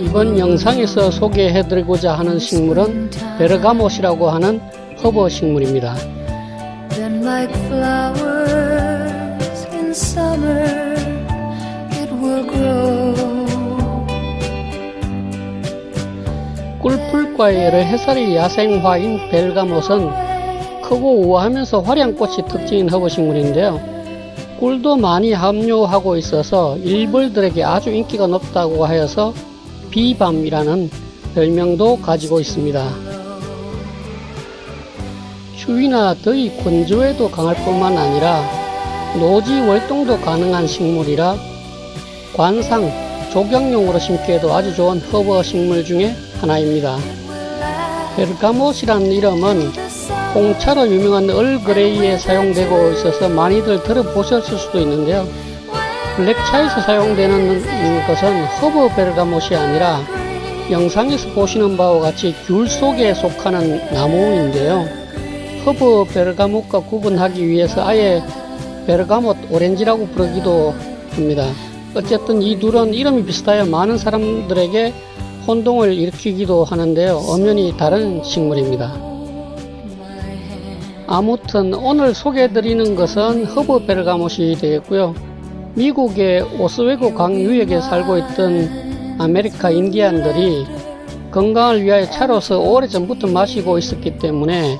이번 영상에서 소개해드리고자 하는 식물은 베르가못이라고 하는 허브 식물입니다. 꿀풀과의 여러 해살이 야생화인 벨가못은 크고 우아하면서 화려한 꽃이 특징인 허브식물인데요. 꿀도 많이 함유하고 있어서 일벌들에게 아주 인기가 높다고 하여서 비밤이라는 별명도 가지고 있습니다. 추위나 더위 건조에도 강할 뿐만 아니라 노지 월동도 가능한 식물이라 관상, 조경용으로 심기에도 아주 좋은 허브 식물 중에 하나입니다. 베르가못이라는 이름은 홍차로 유명한 얼그레이에 사용되고 있어서 많이들 들어보셨을 수도 있는데요. 블랙차에서 사용되는 것은 허브 베르가못이 아니라 영상에서 보시는 바와 같이 귤 속에 속하는 나무인데요. 허브 베르가못과 구분하기 위해서 아예 베르가못 오렌지라고 부르기도 합니다. 어쨌든 이 둘은 이름이 비슷하여 많은 사람들에게 혼동을 일으키기도 하는데요. 엄연히 다른 식물입니다. 아무튼 오늘 소개해드리는 것은 허브 베르가못이 되겠고요. 미국의 오스웨고 강 유역에 살고 있던 아메리카 인디안들이 건강을 위하여 차로서 오래전부터 마시고 있었기 때문에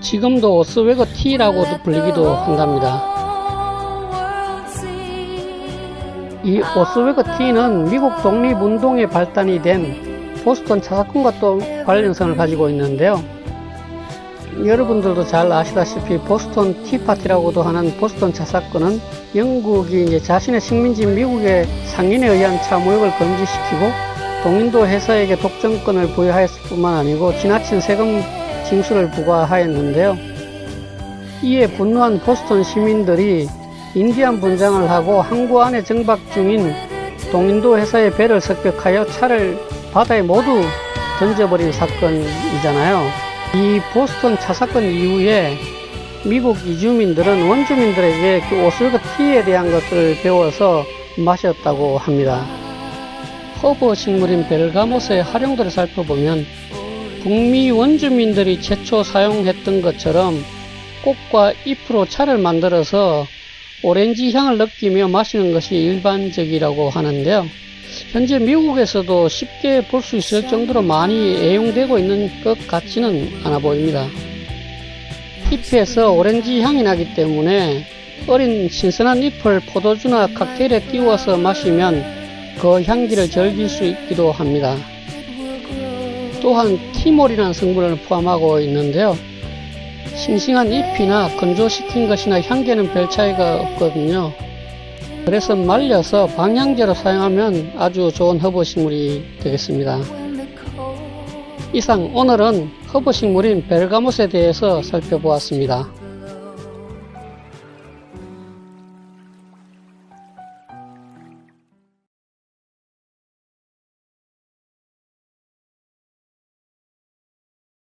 지금도 오스웨고 티라고도 불리기도 한답니다. 이 오스웨거 티는 미국 독립운동의 발단이 된 보스턴 차사건과 또 관련성을 가지고 있는데요. 여러분들도 잘 아시다시피 보스턴 티파티라고도 하는 보스턴 차 사건은 영국이 이제 자신의 식민지인 미국의 상인에 의한 차무역을 금지시키고 동인도 회사에게 독점권을 부여하였을 뿐만 아니고 지나친 세금 징수를 부과하였는데요. 이에 분노한 보스턴 시민들이 인디안 분장을 하고 항구 안에 정박 중인 동인도 회사의 배를 습격하여 차를 바다에 모두 던져버린 사건이잖아요. 이 보스턴 차 사건 이후에 미국 이주민들은 원주민들에게 그 오슬거 티에 대한 것들을 배워서 마셨다고 합니다. 허브 식물인 벨가못의 활용도를 살펴보면 북미 원주민들이 최초 사용했던 것처럼 꽃과 잎으로 차를 만들어서 오렌지 향을 느끼며 마시는 것이 일반적이라고 하는데요. 현재 미국에서도 쉽게 볼 수 있을 정도로 많이 애용되고 있는 것 같지는 않아 보입니다. 잎에서 오렌지 향이 나기 때문에 어린 신선한 잎을 포도주나 칵테일에 띄워서 마시면 그 향기를 즐길 수 있기도 합니다. 또한 티몰이라는 성분을 포함하고 있는데요. 싱싱한 잎이나 건조시킨 것이나 향기는 별 차이가 없거든요. 그래서 말려서 방향제로 사용하면 아주 좋은 허브 식물이 되겠습니다. 이상 오늘은 허브 식물인 벨가못에 대해서 살펴보았습니다.